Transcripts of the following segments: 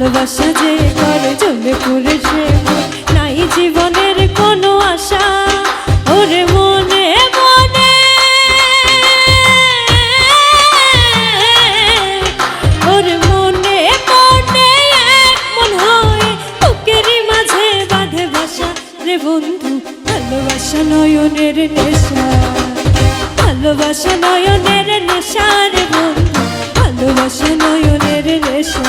ভালোবাসা যে করে চলে পুরে সে নাই জীবনের কোনো আশা, ওরে মনে মনে। ওরে মনে মনে মন হয়ে বুকেরই মাঝে বাঁধে বাসা রে বন্ধু, ভালোবাসা নয়নের নেশা। ভালোবাসা নয়নের নেশা, রে বন্ধু, ভালোবাসা নয়নের নেশা।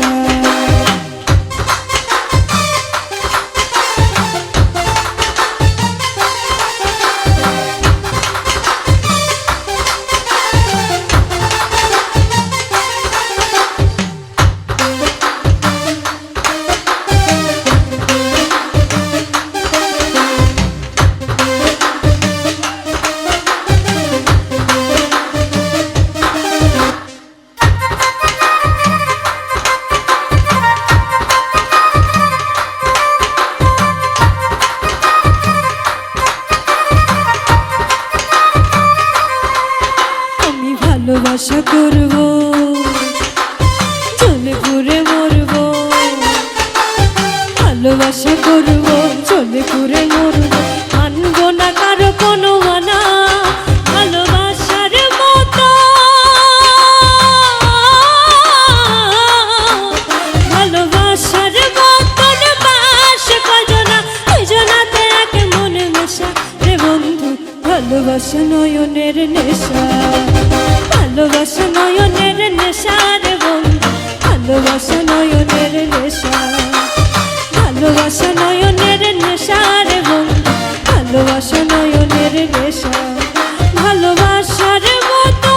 ভালোবাসা করব, চলে ঘুরে মরব। ভালোবাসা করব, চলে ঘুরে মরব। মানব না কারও কোনো মানা ভালোবাসার মতো। ভালোবাসার মতন বাস কজনা দুজনাতে এক মনে মেশা। রে বন্ধু, ভালোবাসা নয়নের নয়নের ভালোবাসা নয়নের নেশা বন্ধু ভালোবাসা নয়নের নেশা ভালোবাসার মতো।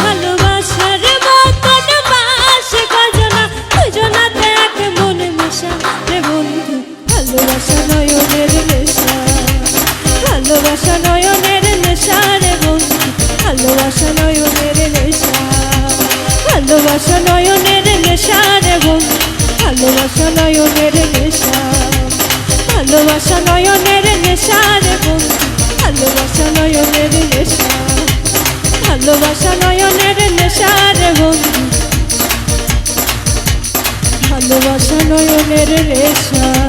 ভালোবাসার মতন বাস কজনা দুজনাতে এক মনে মেশা রে বন্ধু ভালোবাসা নয়নের নেশা, ভালোবাসা নয়নের ভালোবাসা নয়নের নেশা বন্ধু ভালোবাসা নয়নের নেশা। ভালোবাসা নয়নের নেশা বন্ধু ভালোবাসা নয়নের নেশা। ভালোবাসা নয়নের নেশা বন্ধু ভালোবাসা নয়নের রেশা